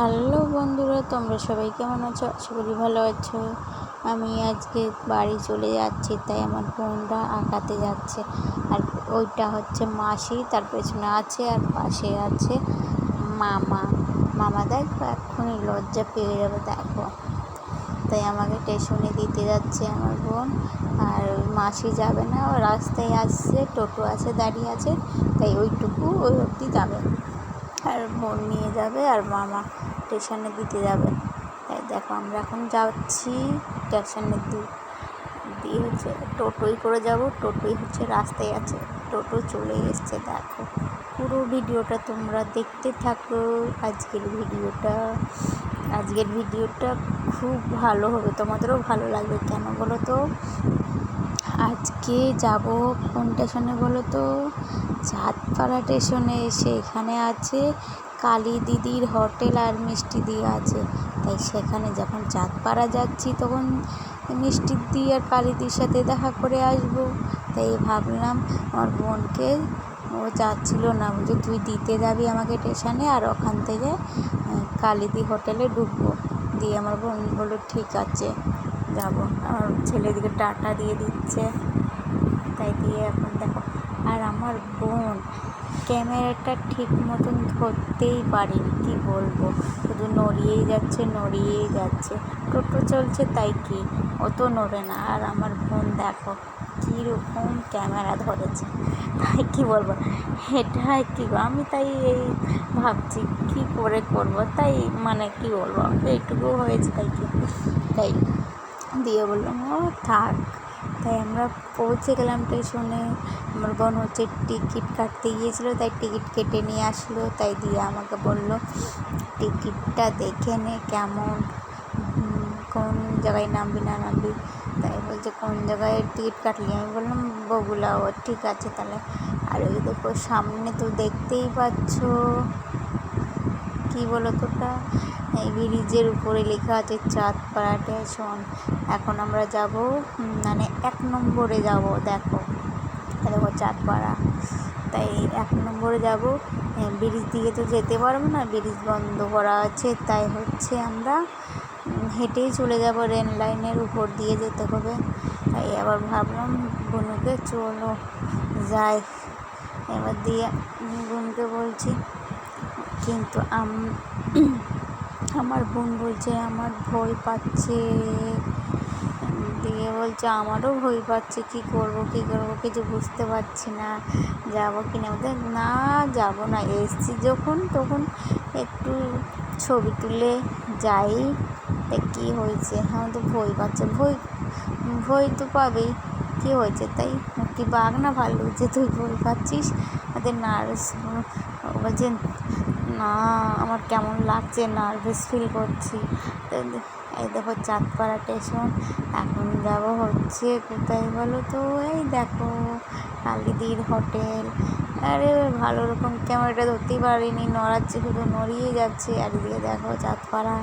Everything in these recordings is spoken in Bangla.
হ্যালো বন্ধুরা, তোমরা সবাই কেমন আছো? আশা করি ভালো আছো। আমি আজকে বাড়ি চলে যাচ্ছি, তাই আমার বোনরা আঁকাতে যাচ্ছে। আর ওইটা হচ্ছে মাসি, তার পেছনে আছে আর পাশে আছে মামা। মামা দেখো, এক্ষুনি লজ্জা পেয়ে যাবে, দেখো। তাই আমাকে স্টেশনে দিতে যাচ্ছে আমার বোন। আর ওই মাসি যাবে না, ও রাস্তায় আসছে, টোটো আছে, দাঁড়িয়ে আছে, তাই ওইটুকু ওই অবধি যাবে। আর বোন নিয়ে যাবে আর মামা স্টেশনে দিতে যাবে। তাই দেখো আমরা এখন যাচ্ছি স্টেশনের দিক দিয়ে হচ্ছে টোটোই করে যাব। টোটোই হচ্ছে রাস্তায় আছে। টোটো চলে এসছে, দেখো। পুরো ভিডিওটা তোমরা দেখতে থাকো। আজকের ভিডিওটা আজকের ভিডিওটা খুব ভালো হবে। তোমাদেরও ভালো লাগবে। কেন বলো তো? আজকে যাব কোন স্টেশনে বলো তো? চাঁদপাড়া স্টেশনে এসে এখানে আছে কালী দিদির হোটেল আর মিষ্টি দি আছে। তাই সেখানে যখন চাঁদপাড়া যাচ্ছি তখন মিষ্টি দি আর কালীদির সাথে দেখা করে আসব। তাই ভাবলাম আমার বোনকে, ও যাচ্ছিল না, বলছে, তুই দিতে যাবি আমাকে স্টেশনে আর ওখান থেকে কালীদি হোটেলে ঢুকবো। দিয়ে আমার বোন বলল, ঠিক আছে, যাব। আমার ছেলেদিকে টাটা দিয়ে দিচ্ছে। তাই দিয়ে এখন দেখো আর আমার বোন, ক্যামেরাটা ঠিক মতন ধরতেই পারেনি, কী বলব? শুধু নড়িয়েই যাচ্ছে নড়িয়েই যাচ্ছে। টোটো চলছে, তাই কি? অত নড়ে না। আর আমার বোন, দেখো, কীরকম ক্যামেরা ধরেছে। তাই কি বলব? এটাই কী আমি তাই এই ভাবছি, কী করে করব? তাই মানে কি বলব? এইটুকু হয়েছে, তাই কি? তাই দিয়ে বললাম ও থাক। তাই আমরা পৌঁছে গেলাম স্টেশনে। আমার বোন হচ্ছে টিকিট কাটতে গিয়েছিল, তাই টিকিট কেটে নিয়ে আসলো। তাই দিয়ে আমাকে বলল, টিকিটটা দেখে নে কেমন কোন জায়গায় নামবি না নামবি? তাই বলছে, কোন জায়গায় টিকিট কাটলি? আমি বললাম বগুলা ও ঠিক আছে তাহলে। আর ওই দেখো, সামনে তো দেখতেই পাচ্ছ। কী বলো তোটা এই ব্রিজের উপরে লেখা আছে চাঁদপাড়া স্টেশন। এখন আমরা যাব মানে এক নম্বরে যাব, দেখো। দেখো চাঁদপাড়া। তাই এক নম্বরে যাব। ব্রিজ দিকে তো যেতে পারব না, ব্রিজ বন্ধ করা আছে। তাই হচ্ছে আমরা হেঁটেই চলে যাব রেল লাইনের উপর দিয়ে যেতে হবে। তাই আবার ভাবলাম বনুকে, চলো যাই। এবার দিয়ে বোনকে বলছি কিন্তু আমার বোন বলছে, আমার ভয় পাচ্ছে। দিয়ে বলছে, আমারও ভয় পাচ্ছে, কী করব কী করব, কিছু বুঝতে পারছি না। যাব কি না? বলতে না, যাব না। এসছি যখন, তখন একটু ছবি তুলে যাই কী হয়েছে? আমার তো ভয় পাচ্ছে, ভয় ভয় তো পাবেই, কী হয়েছে? তাই কি বাঘ না ভালো যে তুই ভয় পাচ্ছিস? ওদের নার্ভাস বলছে না, আমার কেমন লাগছে নার্ভাস ফিল করছি। এই দেখো চাঁদপাড়া স্টেশন এখন যাব হচ্ছে কোথায় বলো তো? এই দেখো, কালিদির হোটেল আরে, ভালো রকম ক্যামেরাটা ধরতেই পারিনি, নড়াচ্ছে, শুধু নড়িয়ে যাচ্ছে। আর এদিকে দেখো চাঁদপাড়া।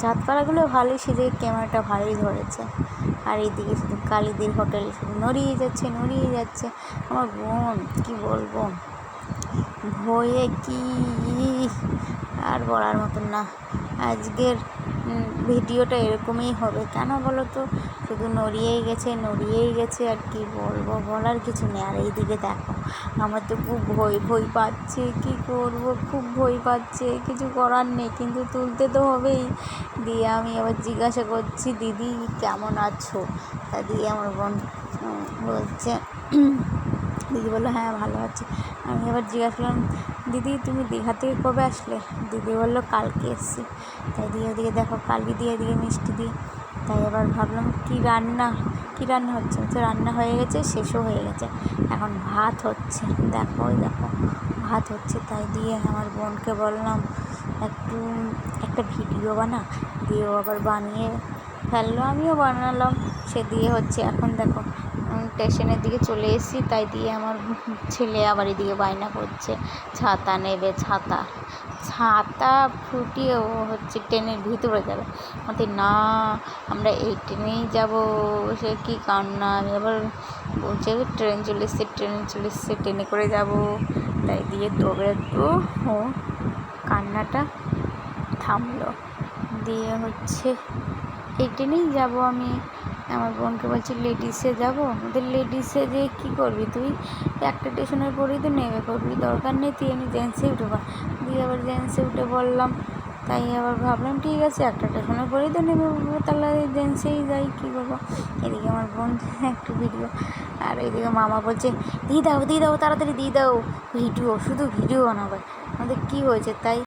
চাঁদপাড়াগুলো ভালোই সেদিকে ক্যামেরাটা ভালোই ধরেছে। আর এইদিকে শুধু কালীদির হোটেল শুধু নড়িয়ে যাচ্ছে নড়িয়ে যাচ্ছে। আমার বোন, কি বলব? ভয়ে কি? আর বলার মতন না। আজকের ভিডিওটা এরকমই হবে। কেন বলো তো? শুধু নড়িয়েই গেছে নড়িয়েই গেছে। আর কি বলব? বলার কিছু নেই। আর এইদিকে দেখো, আমার তো খুব ভয় ভয় পাচ্ছে। কি করব? খুব ভয় পাচ্ছে। কিছু করার নেই। কিন্তু তুলতে তো হবেই। দিয়ে আমি আবার জিজ্ঞাসা করছি, দিদি, কেমন আছো? তা দিয়ে আমার বোন বলছে দিদি বলল হ্যাঁ ভালো আছি। আমি এবার জিজ্ঞাসা করলাম, দিদি, তুমি দীঘা থেকে কবে আসলে? দিদি বলল, কালকে এসছি। তাই দিয়ে ওদিকে দেখো, কালকে দিয়ে এদিকে মিষ্টি দিই। তাই এবার ভাবলাম, কী রান্না কী রান্না হচ্ছে? তো রান্না হয়ে গেছে, শেষও হয়ে গেছে। এখন ভাত হচ্ছে। দেখো, ওই দেখো, ভাত হচ্ছে। তাই দিয়ে আমার বোনকে বললাম, একটু, একটা ভিডিও বানা। দিয়ে আবার বানিয়ে ফেলল, আমিও বানালাম। সে দিয়ে হচ্ছে, এখন দেখো স্টেশনের দিকে চলে এসেছি, তাই দিয়ে আমার ছেলে আবার এদিকে বায়না করছে। ছাতা নেবে, ছাতা। ছাতা ফুটিয়ে ও হচ্ছে ট্রেনের ভিতরে যাবে। আমাদের না, আমরা এই ট্রেনেই যাব। সে কী কান্না, আমি আবার বলছে ট্রেন চলে এসছে, ট্রেনে চলে এসছে, ট্রেনে করে যাব। তাই দিয়ে তবে একটু ও কান্নাটা থামলো। দিয়ে হচ্ছে, এই ট্রেনেই যাব আমি। আমার বোনকে বলছি লেডিসে যাব? ওদের লেডিসে যে কী করবি তুই? একটা স্টেশনের পরেই তো নেমে করবি দরকার নেই, তুই এমনি জেন্টসে উঠে পড় দিয়ে আবার জেন্টসে উঠে বললাম, তাই আবার ভাবলাম, ঠিক আছে, একটা স্টেশনের পরেই তো পড়ব তাহলে জেন্টসেই যাই, কী করব? এদিকে আমার বোন একটু ভিডিও, আর এদিকে মামা বলছে, দিয়ে দাও দিয়ে দাও, তাড়াতাড়ি দিয়ে দাও ভিডিও শুধু ভিডিও বানাবে। আমাদের কী হয়েছে? তাই